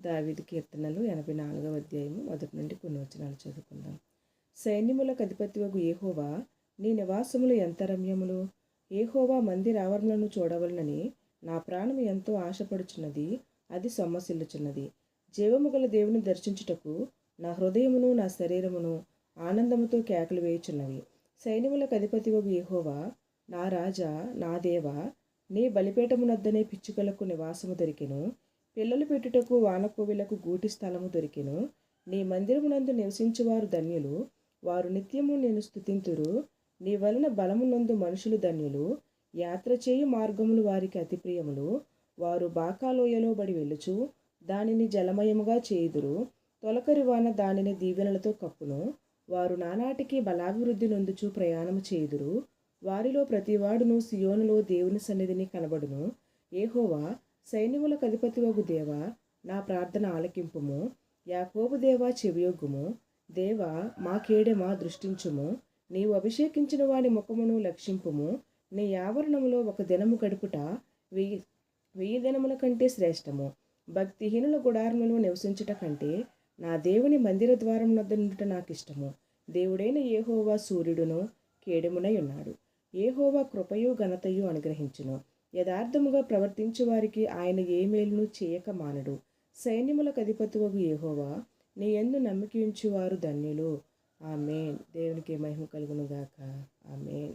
దావిది కీర్తనలు ఎనభై నాలుగవ అధ్యాయము మొదటి నుండి కొన్ని వచనాలు చదువుకుందాం. సైన్యములకు అధిపతివగు ఏహోవా నీ నివాసములు ఎంత రమ్యములు? ఏహోవా మందిర ఆవరణను చూడవలనని నా ప్రాణం ఎంతో ఆశపడుచున్నది అది సొమ్మసిల్లుచున్నది. జీవము గల దేవుని దర్శించుటకు నా హృదయమును నా శరీరమును ఆనందముతో కేకలు వేయుచున్నవి. సైన్యములకు అధిపతివగు ఏహోవా నా రాజా నా దేవా నీ బలిపేటమునద్దనే పిచ్చుకలకు నివాసము దొరికెను. పిల్లలు పెట్టుటకు వానకోవిలకు గూటి స్థలము దొరికెను. నీ మందిరమునందు నివసించువారు ధన్యులు. వారు నిత్యము నేను స్థుతింతురు నీ వలన బలమునందు మనుషులు ధన్యులు. యాత్ర చేయు మార్గములు వారికి అతి ప్రియములు. వారు బాకాలోయలో బడి వెళ్ళుచు దానిని జలమయముగా చేయుదురు. తొలకరి వాన దానిని దీవెనలతో కప్పును. వారు నానాటికి బలాభివృద్ధి నొందుచు ప్రయాణము చేయుదురు. వారిలో ప్రతివాడును సియోనులో దేవుని సన్నిధిని కనబడును. ఏహోవా సైన్యములకు అధిపతివగు దేవా నా ప్రార్థన ఆలకింపుము. యాకోబు దేవా చెవియొగ్గుము. దేవా మా కేడెమా దృష్టించుము. నీవు అభిషేకించిన వాని ముఖమును లక్షింపుము. నీ ఆవరణములో ఒక దినము గడుపుట వెయ్యి వెయ్యి దినముల కంటే శ్రేష్టము. భక్తిహీనుల గుడారములో నివసించుట కంటే నా దేవుని మందిర ద్వారం వద్ద నుండుట నాకు ఇష్టము దేవుడైన ఏహోవా సూర్యుడును కేడెమునై ఉన్నాడు. ఏహోవా కృపయు ఘనతయు అనుగ్రహించును. యథార్థముగా ప్రవర్తించు వారికి ఆయన ఏ మేలును చేయక మానడు. సైన్యములకు అధిపతివగు ఏహోవా నీ ఎందు నమ్మకించువారు ధన్యులు. ఆమెన్. దేవునికి మహిమ కలుగునుగాక. ఆమెన్.